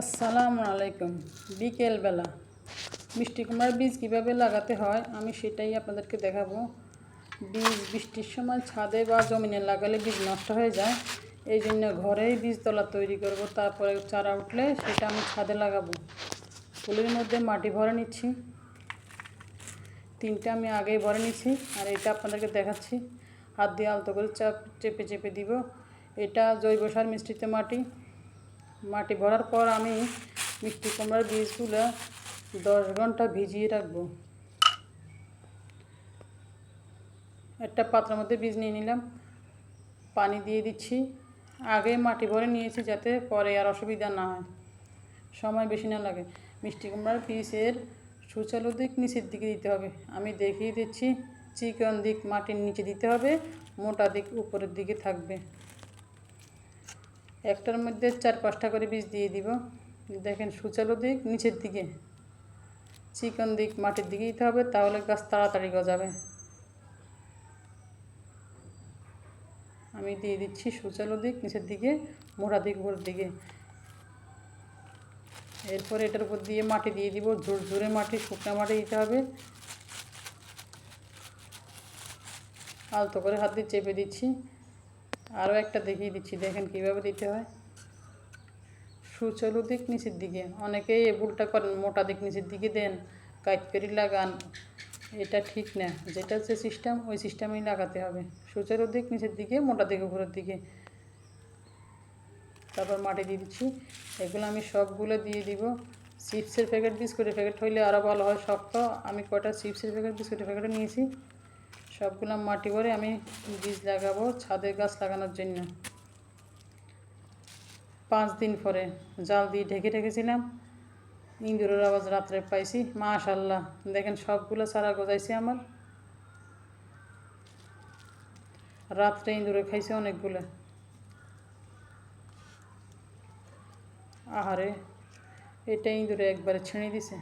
আসসালামু আলাইকুম। বিকেলবেলা। মিষ্টি কুমড়ার বীজ কীভাবে লাগাতে হয় আমি সেটাই আপনাদেরকে দেখাবো। বীজ বৃষ্টির সময় ছাদে বা জমিনে লাগালে বীজ নষ্ট হয়ে যায়। এই জন্য ঘরেই বীজতলা তৈরি করব, তারপরে চারা উঠলে সেটা আমি ছাদে লাগাবো। ফুলের মধ্যে মাটি ভরে নিচ্ছি। তিনটা আমি আগেই ভরে নিচ্ছি, আর এটা আপনাদেরকে দেখাচ্ছি। হাত দিয়ে আলতো করে চাপ চেপে চেপে দিব। এটা জৈব সার মিষ্টিতে মাটি। মাটি ভরার পর আমি মিষ্টি কুমড়ার বীজগুলো দশ ঘণ্টা ভিজিয়ে রাখব। একটা পাত্রের মধ্যে বীজ নিয়ে নিলাম, পানি দিয়ে দিচ্ছি। আগে মাটি ভরে নিয়েছি যাতে পরে আর অসুবিধা না হয়। সময় বেশি না লাগে। মিষ্টি কুমড়ার বীজের সুচালু দিক নিচের দিকে দিতে হবে। আমি দেখিয়ে দিচ্ছি, চিকন দিক মাটির নিচে দিতে হবে, মোটা দিক উপরের দিকে থাকবে। একটার মধ্যে চার পাঁচটা করে বীজ দিয়ে দিব। দেখেন সুচালু দিক, নিচের দিকে। চিকন দিক, মাটির দিকে দিতে হবে, তাহলে গাছ তাড়াতাড়ি গজাবে। আমি দিয়ে দিচ্ছি সুচালু দিক, নিচের দিকে মোটা দিক উপরের দিকে। এরপর এটার উপর দিয়ে মাটি দিয়ে দিব ঝুর ঝুরে মাটি, শুকনো মাটি দিতে হবে। আলতো করে হাত দিয়ে চেপে দিচ্ছি। আরও একটা দেখিয়ে দিচ্ছি, দেখেন কীভাবে দিতে হয়। সুচলু দিক নিচের দিকে, অনেকেই এ ভুলটা করেন, মোটা দিক নিচের দিকে দেন কাইট করে লাগান, এটা ঠিক না, যেটা যে সিস্টেম ওই সিস্টেমেই লাগাতে হবে। সুচলু দিক নিচের দিকে, মোটা দিক উপরের দিকে। তারপর মাটি দিয়ে দিচ্ছি, এগুলো আমি সবগুলো দিয়ে দিব। চিপসের প্যাকেট বিস্কুটের প্যাকেট হইলে আরও ভালো হয়, শক্ত। আমি কটা চিপসের প্যাকেট বিস্কুটের প্যাকেটও নিয়েছি। সবগুলো মাটি ভরে আমি বীজ লাগাবো, ছাদের গাছ লাগানোর জন্য। পাঁচ দিন পরে জাল দিয়ে ঢেকে রেখেছিলাম। ইঁদুরের আওয়াজ রাত্রে পাইছি, মাশাল্লাহ। দেখেন সবগুলো চারা গজাইছে আমার। রাত্রে ইঁদুরে খাইছে অনেকগুলো। আহারে, এটা ইঁদুরে একবারে ছিঁড়ে দিছে।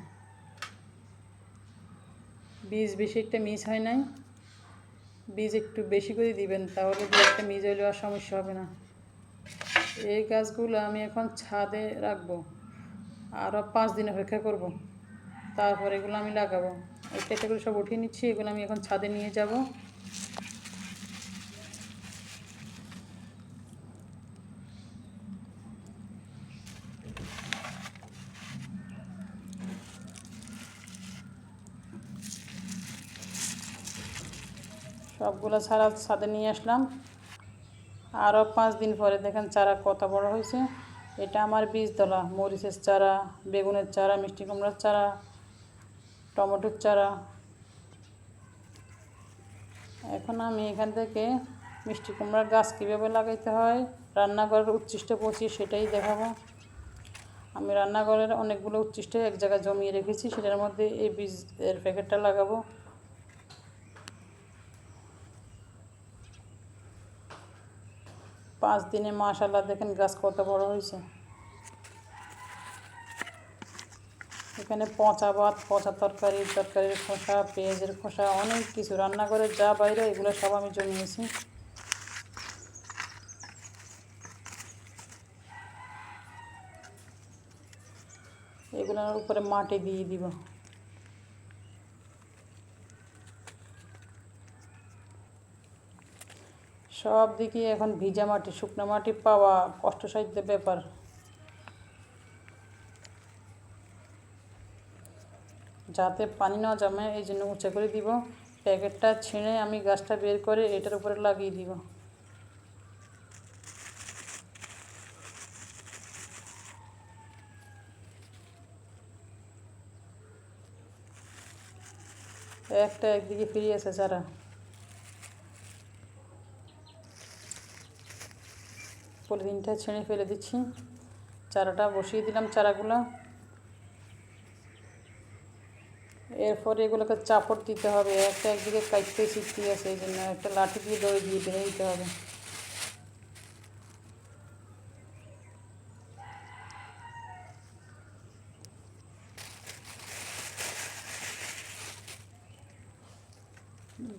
বীজ বেশি একটা মিস হয় নাই। বীজ একটু বেশি করে দিবেন, তাহলে একটা মিজে আর সমস্যা হবে না। এই গাছগুলো আমি এখন ছাদে রাখব, আরও পাঁচ দিন অপেক্ষা করব। তারপর এগুলো আমি লাগাবো। একটা একটা সব উঠিয়ে নিচ্ছি, এগুলো আমি এখন ছাদে নিয়ে যাব। সবগুলো ছাড়া ছাদে নিয়ে আসলাম। আরও পাঁচ দিন পরে দেখেন চারা কত বড় হয়েছে। এটা আমার বীজতলা, মরিচের চারা, বেগুনের চারা, মিষ্টি কুমড়ার চারা, টমেটোর চারা। এখন আমি এখান থেকে মিষ্টি কুমড়ার গাছ কীভাবে লাগাইতে হয়, রান্নাঘরের উচ্ছিষ্ট পচি সেটাই দেখাবো। আমি রান্নাঘরের অনেকগুলো উচ্ছিষ্ট এক জায়গায় জমিয়ে রেখেছি, সেটার মধ্যে এই বীজের প্যাকেটটা লাগাবো। পাঁচ দিনে মাশাল্লাহ দেখেন গাছ কত বড় হয়েছে। এখানে পচা ভাত, পচা তরকারি, তরকারির খোসা, পেঁয়াজের খোসা, অনেক কিছু রান্নাঘরের যা বাইরে এগুলো সব আমি জমিয়েছি। এগুলোর উপরে মাটি দিয়ে দিব। সব দিকে এখন ভিজা মাটি, শুকনো মাটি পাওয়া কষ্টসাধ্য ব্যাপার। যাতে পানি না জমে, এই জন্য উঁচা করে দিব। প্যাকেটটা ছিঁড়ে আমি গাছটা বের করে এটার উপরে লাগিয়ে দিব। একটা একদিকে ফিরে আছে চারা পলিথিনটা ছেঁড়ে ফেলে দিচ্ছি। চারাটা বসিয়ে দিলাম চারাগুলো। এরপরে এগুলোকে চাপড় দিতে হবে। একটা একদিকে কাটতে শিখতে আছে, এই জন্য একটা লাঠি দিয়ে দড়ি দিয়ে বেঁধে দিতে হবে।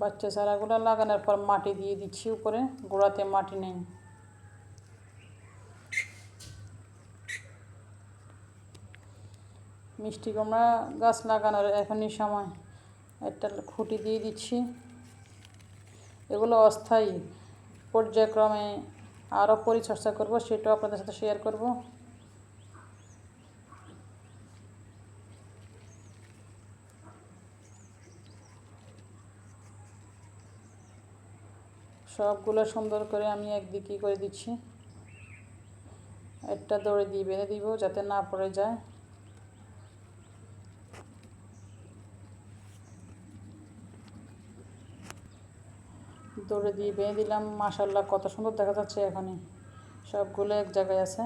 বাচ্চা চারাগুলো লাগানোর পর মাটি দিয়ে দিচ্ছি উপরে। গোড়াতে মাটি নেই। মিষ্টি কুমড়া গাছ লাগানোর এখনই সময়। একটা খুঁটি দিয়ে দিচ্ছি। এগুলো অস্থায়ী। পর্যায়ক্রমে আরও পরিচর্যা করব, সেটাও আপনাদের সাথে শেয়ার করব। সবগুলো সুন্দর করে আমি একদিকে করে দিচ্ছি। একটা দড়ি দিয়ে বেঁধে দিব যাতে না পড়ে যায়। দড়ি দিয়ে বেঁধে দিলাম। মাসাল্লাহ কত সুন্দর দেখা যাচ্ছে এখানে। সবগুলো এক জায়গায় আছে।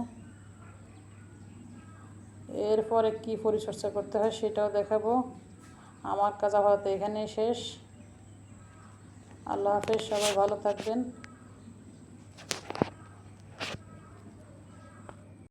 এরপরে কি পরিচর্যা করতে হয় সেটাও দেখাবো। আমার কাজ আপাতত এখানেই শেষ। আল্লাহ হাফেজ, সবাই ভালো থাকবেন।